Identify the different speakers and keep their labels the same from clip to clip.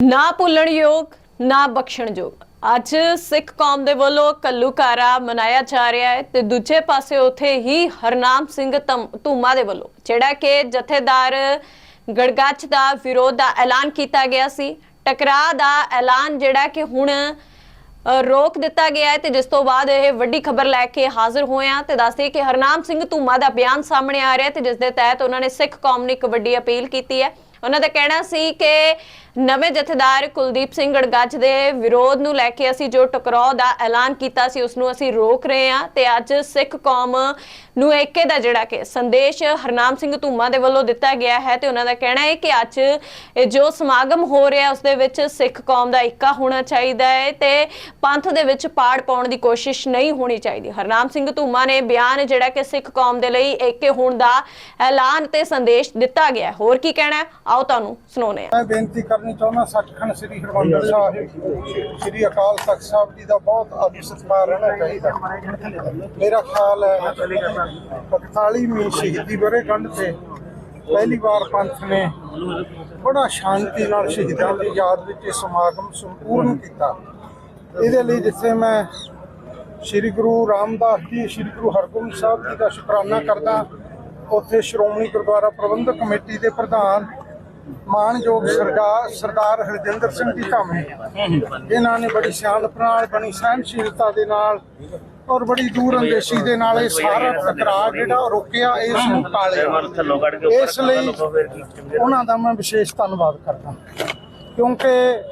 Speaker 1: ਨਾ ਭੁੱਲਣਯੋਗ ਨਾ ਬਖਸ਼ਣਯੋਗ ਅੱਜ ਸਿੱਖ ਕੌਮ ਦੇ ਵੱਲੋਂ ਕੱਲੂਕਾਰਾ ਮਨਾਇਆ ਜਾ ਰਿਹਾ ਹੈ ਤੇ ਦੂਜੇ ਪਾਸੇ ਉਥੇ ਹੀ ਹਰਨਾਮ ਸਿੰਘ ਧਮ- ਧੂਮਾ ਦੇ ਵੱਲੋਂ, ਜਿਹੜਾ ਕਿ ਜਥੇਦਾਰ ਗੜਗੱਚ ਦਾ ਵਿਰੋਧ ਦਾ ਐਲਾਨ ਕੀਤਾ ਗਿਆ ਸੀ। ਟਕਰਾਅ ਦਾ ਐਲਾਨ ਜਿਹੜਾ ਕਿ ਹੁਣ ਰੋਕ ਦਿੱਤਾ ਗਿਆ ਹੈ ਤੇ ਜਿਸ ਤੋਂ ਬਾਅਦ ਇਹ ਵੱਡੀ ਖਬਰ ਲੈ ਕੇ ਹਾਜ਼ਰ ਹੋਏ ਆ ਤੇ ਦੱਸਦੇ ਕਿ ਹਰਨਾਮ ਸਿੰਘ ਧੂਮਾ ਦਾ ਬਿਆਨ ਸਾਹਮਣੇ ਆ ਰਿਹਾ ਹੈ ਤੇ ਜਿਸ ਦੇ ਤਹਿਤ ਉਹਨਾਂ ਨੇ ਸਿੱਖ ਕੌਮ ਨੂੰ ਇੱਕ ਵੱਡੀ ਅਪੀਲ ਕੀਤੀ ਹੈ। ਉਹਨਾਂ ਦਾ ਕਹਿਣਾ ਸੀ ਕਿ ਨਵੇਂ ਜਥੇਦਾਰ ਕੁਲਦੀਪ ਸਿੰਘ ਗੜਗੱਜ ਦੇ ਵਿਰੋਧ ਨੂੰ ਲੈ ਕੇ ਅਸੀਂ ਜੋ ਟਕਰਾਅ ਦਾ ਐਲਾਨ ਕੀਤਾ ਸੀ, ਉਸ ਨੂੰ ਅਸੀਂ ਰੋਕ ਰਹੇ ਹਾਂ ਤੇ ਅੱਜ ਸਿੱਖ ਕੌਮ ਨੂੰ ਏਕੇ ਦਾ ਜਿਹੜਾ ਕਿ ਸੰਦੇਸ਼ ਹਰਨਾਮ ਸਿੰਘ ਧੂਮਾ ਦੇ ਵੱਲੋਂ ਦਿੱਤਾ ਗਿਆ ਹੈ ਤੇ ਉਹਨਾਂ ਦਾ ਕਹਿਣਾ ਹੈ ਕਿ ਅੱਜ ਇਹ ਜੋ ਸਮਾਗਮ ਹੋ ਰਿਹਾ, ਉਸ ਦੇ ਵਿੱਚ ਸਿੱਖ ਕੌਮ ਦਾ ਏਕਾ ਹੋਣਾ ਚਾਹੀਦਾ ਹੈ ਤੇ ਪੰਥ ਦੇ ਵਿੱਚ ਪਾੜ ਪਾਉਣ ਦੀ ਕੋਸ਼ਿਸ਼ ਨਹੀਂ ਹੋਣੀ ਚਾਹੀਦੀ। ਹਰਨਾਮ ਸਿੰਘ ਧੂਮਾ ਨੇ ਬਿਆਨ ਜਿਹੜਾ ਕਿ ਸਿੱਖ ਕੌਮ ਦੇ ਲਈ ਏਕੇ ਹੋਣ ਦਾ ਐਲਾਨ ਤੇ ਸੰਦੇਸ਼ ਦਿੱਤਾ ਗਿਆ ਹੋਰ ਕੀ ਕਹਿਣਾ ਆਓ ਤੁਹਾਨੂੰ ਸੁਣਾਉਂਦੇ ਹਾਂ।
Speaker 2: ਮੈਂ ਬੇਨਤੀ ਕਰਨੀ ਚਾਹੁੰਦਾ, ਸੱਚਖੰਡ ਸ੍ਰੀ ਹਰਿਮੰਦਰ ਸਾਹਿਬ, ਸ੍ਰੀ ਅਕਾਲ ਤਖਤ ਸਾਹਿਬ ਜੀ ਦਾ ਬਹੁਤ ਆਦਰ ਸਤਿਕਾਰ ਰਹਿਣਾ ਚਾਹੀਦਾ। ਮੇਰਾ ਖਿਆਲ ਹੈ 41ਵੀਂ ਸ਼ਹੀਦੀ ਵਰ੍ਹੇਗੰਢ ਤੇ ਪਹਿਲੀ ਵਾਰ ਪੰਥ ਨੇ ਬੜਾ ਸ਼ਾਂਤੀ ਨਾਲ ਸ਼ਹੀਦਾਂ ਦੀ ਯਾਦ ਵਿੱਚ ਇਹ ਸਮਾਗਮ ਸੰਪੂਰਨ ਕੀਤਾ। ਇਹਦੇ ਲਈ ਜਿੱਥੇ ਮੈਂ ਸ੍ਰੀ ਗੁਰੂ ਰਾਮਦਾਸ ਜੀ, ਸ੍ਰੀ ਗੁਰੂ ਹਰਗੋਬਿੰਦ ਸਾਹਿਬ ਜੀ ਦਾ ਸ਼ੁਕਰਾਨਾ ਕਰਦਾ, ਉੱਥੇ ਸ਼੍ਰੋਮਣੀ ਗੁਰਦੁਆਰਾ ਪ੍ਰਬੰਧਕ ਕਮੇਟੀ ਦੇ ਪ੍ਰਧਾਨ ਮਾਨਯੋਗ ਸਰਦਾਰ ਸਰਦਾਰ ਹਰਜਿੰਦਰ ਸਿੰਘ ਜੀ ਧਾਮੇ। ਇਹਨਾਂ ਨੇ ਬੜੀ ਸਿਆਣਪ ਨਾਲ, ਬੜੀ ਸਹਿਨਸ਼ੀਲਤਾ ਦੇ ਨਾਲ ਔਰ ਬੜੀ ਦੂਰ ਅੰਦੇਸ਼ੀ ਦੇ ਨਾਲ ਇਹ ਸਾਰਾ ਟਕਰਾਅ ਜਿਹੜਾ ਰੋਕਿਆ ਇਸ ਨੂੰ ਟਾਲਿਆ ਇਸ ਲਈ ਉਹਨਾਂ ਦਾ ਮੈਂ ਵਿਸ਼ੇਸ਼ ਧੰਨਵਾਦ ਕਰਦਾ। ਕਿਉਂਕਿ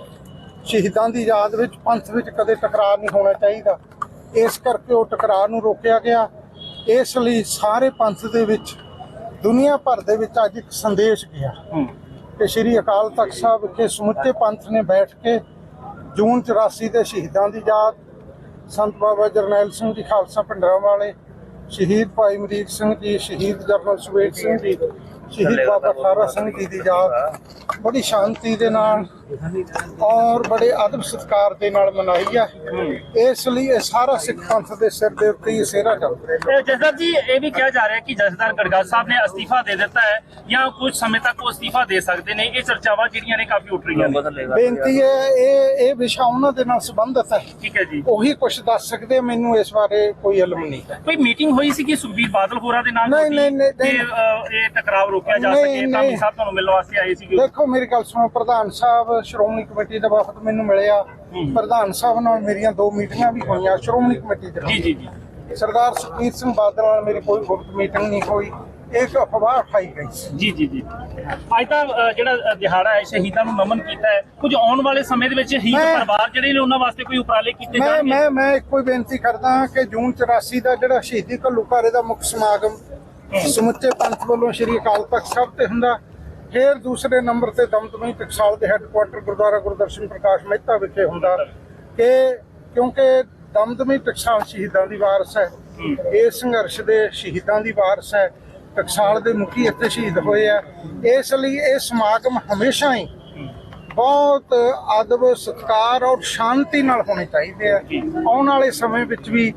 Speaker 2: ਸ਼ਹੀਦਾਂ ਦੀ ਯਾਦ ਵਿੱਚ, ਪੰਥ ਵਿੱਚ ਕਦੇ ਟਕਰਾਅ ਨਹੀਂ ਹੋਣਾ ਚਾਹੀਦਾ। ਇਸ ਕਰਕੇ ਉਹ ਟਕਰਾਅ ਨੂੰ ਰੋਕਿਆ ਗਿਆ। ਇਸ ਲਈ ਸਾਰੇ ਪੰਥ ਦੇ ਵਿੱਚ, ਦੁਨੀਆ ਭਰ ਦੇ ਵਿੱਚ ਅੱਜ ਇੱਕ ਸੰਦੇਸ਼ ਗਿਆ। ਕਿ ਸ੍ਰੀ ਅਕਾਲ ਤਖਤ ਸਾਹਿਬ ਵਿਖੇ ਸਮੁੱਚੇ ਪੰਥ ਨੇ ਬੈਠ ਕੇ ਜੂਨ 84 ਦੇ ਸ਼ਹੀਦਾਂ ਦੀ ਯਾਦ, ਸੰਤ ਬਾਬਾ ਜਰਨੈਲ ਸਿੰਘ ਜੀ, ਖਾਲਸਾ ਭਿੰਡਰਾਂ ਵਾਲੇ, ਸ਼ਹੀਦ ਭਾਈ ਮਰੀਕ ਸਿੰਘ ਜੀ, ਸ਼ਹੀਦ ਜਰਨਲ ਸੁਵੇਗ ਸਿੰਘ ਜੀ, ਸ਼ਹੀਦ ਬਾਬਾ ਖਾਰਾ ਸਿੰਘ ਜੀ ਦੀ ਯਾਦ, ਬੜੀ ਸ਼ਾਂਤੀ ਦੇ ਨਾਲ ਔਰ ਬੜੇ ਆਦਰ ਸਤਿਕਾਰ ਦੇ ਨਾਲ ਮਨਾਈ ਹੈ ਇਸ ਲਈ ਇਹ ਸਾਰਾ ਸਿੱਖ ਪੰਥ ਦੇ ਸਿਰ ਦੇ ਉੱਤੇ ਹੀ ਸਿਹਰਾ ਚੱਲਦਾ ਹੈ।
Speaker 3: ਇਹ ਜਸਦਰ ਜੀ ਇਹ ਵੀ ਕਿਹਾ ਜਾ ਰਿਹਾ ਹੈ ਕਿ ਜਸਦਾਰ ਗੜਗੜ ਸਾਹਿਬ ਨੇ ਅਸਤੀਫਾ ਦੇ ਦਿੱਤਾ ਹੈ ਜਾਂ ਕੁਝ ਸਮੇਂ ਤੱਕ ਉਹ ਅਸਤੀਫਾ ਦੇ ਸਕਦੇ ਨੇ। ਇਹ ਚਰਚਾਵਾਂ ਜਿਹੜੀਆਂ ਨੇ ਕਾਫੀ ਉੱਠ ਰਹੀਆਂ ਨੇ।
Speaker 2: ਬੇਨਤੀ ਹੈ ਇਹ ਇਹ ਵਿਸ਼ਾ ਉਹਨਾਂ ਦੇ ਨਾਲ ਸੰਬੰਧਿਤ ਹੈ।
Speaker 3: ਠੀਕ ਹੈ ਜੀ।
Speaker 2: ਉਹੀ ਕੁਝ ਦੱਸ ਸਕਦੇ ਮੈਨੂੰ ਇਸ ਬਾਰੇ ਕੋਈ ਇਲਮ ਨਹੀਂ ਹੈ।
Speaker 3: ਕੋਈ ਮੀਟਿੰਗ ਹੋਈ ਸੀ ਕਿ ਸੁਖਬੀਰ ਬਾਦਲ ਹੋਰਾਂ ਦੇ ਨਾਲ
Speaker 2: ਨਹੀਂ, ਨਹੀਂ,
Speaker 3: ਇਹ ਟਕਰਾਵ ਰੋਕਿਆ ਜਾ ਸਕੇ? ਤਾਂ। ਸਾਹਿਬ ਤੁਹਾਨੂੰ ਮਿਲਣ ਵਾਸਤੇ ਆਏ ਸੀਗੇ
Speaker 2: ਦੇਖੋ ਮੇਰੀ ਗੱਲ ਸੁਣੋ ਪ੍ਰਧਾਨ ਸਾਹਿਬ ਸ਼੍ਰੋਮਣੀ ਕਮੇਟੀ ਦਾ ਵਫਦ ਮੈਨੂੰ ਮਿਲਿਆ। ਪ੍ਰਧਾਨ ਸਾਹਿਬ ਨਾਲ ਮੇਰੀਆਂ ਦੋ ਮੀਟਿੰਗਾਂ ਵੀ ਹੋਈਆਂ ਸ਼੍ਰੋਮਣੀ ਕਮੇਟੀ ਦੇ
Speaker 3: ਜੀ ਜੀ
Speaker 2: ਸਰਦਾਰ ਸੁਖਬੀਰ ਸਿੰਘ ਬਾਦਲ ਨਾਲ ਮੇਰੀ ਕੋਈ ਗੁਪਤ ਮੀਟਿੰਗ ਨਹੀਂ ਹੋਈ। ਇੱਕ ਅਫਵਾਹ ਉਠਾਈ ਗਈ
Speaker 3: ਜੀ ਜੀ ਜੀ। ਅੱਜ ਤਾਂ ਜਿਹੜਾ ਦਿਹਾੜਾ ਹੈ ਸ਼ਹੀਦਾਂ ਨੂੰ ਨਮਨ ਕੀਤਾ ਹੈ। ਕੁਝ ਆਉਣ ਵਾਲੇ ਸਮੇਂ ਦੇ ਵਿੱਚ
Speaker 2: ਮੈਂ-
Speaker 3: ਪਰਿਵਾਰ ਜਿਹੜੇ ਨੇ ਉਹਨਾਂ ਵਾਸਤੇ ਕੋਈ ਉਪਰਾਲੇ ਕੀਤੇ ਜਾਣਗੇ?
Speaker 2: ਮੈਂ ਮੈਂ ਇੱਕੋ ਹੀ ਬੇਨਤੀ ਕਰਦਾ ਹਾਂ ਕਿ ਜੂਨ 84 ਦਾ ਜਿਹੜਾ ਸ਼ਹੀਦੀ ਘੱਲੂਘਾਰੇ ਦਾ ਮੁੱਖ ਸਮਾਗਮ ਸਮੁੱਚੇ ਪੰਥ ਵੱਲੋਂ ਸ਼੍ਰੀ ਅਕਾਲ ਤਖਤ ਸਾਹਿਬ ਤੇ ਹੁੰਦਾ ਫਿਰ ਦੂਸਰੇ ਨੰਬਰ ਤੇ ਦਮਦਮੀ ਟਕਸਾਲ ਦੇ ਹੈੱਡਕੁਆਟਰ ਗੁਰਦੁਆਰਾ ਗੁਰਦਰਸ਼ਨ ਪ੍ਰਕਾਸ਼ ਮਹਿਤਾ ਵਿਖੇ ਹੁੰਦਾ ਕਿ ਕਿਉਂਕਿ ਦਮਦਮੀ ਟਕਸਾਲ ਸ਼ਹੀਦਾਂ ਦੀ ਵਾਰਸ ਹੈ ਇਹ ਸੰਘਰਸ਼ ਦੇ ਸ਼ਹੀਦਾਂ ਦੀ ਵਾਰਸ ਹੈ ਟਕਸਾਲ ਦੇ ਮੁਖੀ ਇੱਥੇ ਸ਼ਹੀਦ ਹੋਏ ਆ। ਇਸ ਲਈ ਇਹ ਸਮਾਗਮ ਹਮੇਸ਼ਾ ਹੀ ਬਹੁਤ ਅਦਬ ਸਤਿਕਾਰ ਔਰ ਸ਼ਾਂਤੀ ਨਾਲ ਹੋਣੇ ਚਾਹੀਦੇ ਆ। ਆਉਣ ਵਾਲੇ ਸਮੇਂ ਵਿੱਚ ਵੀ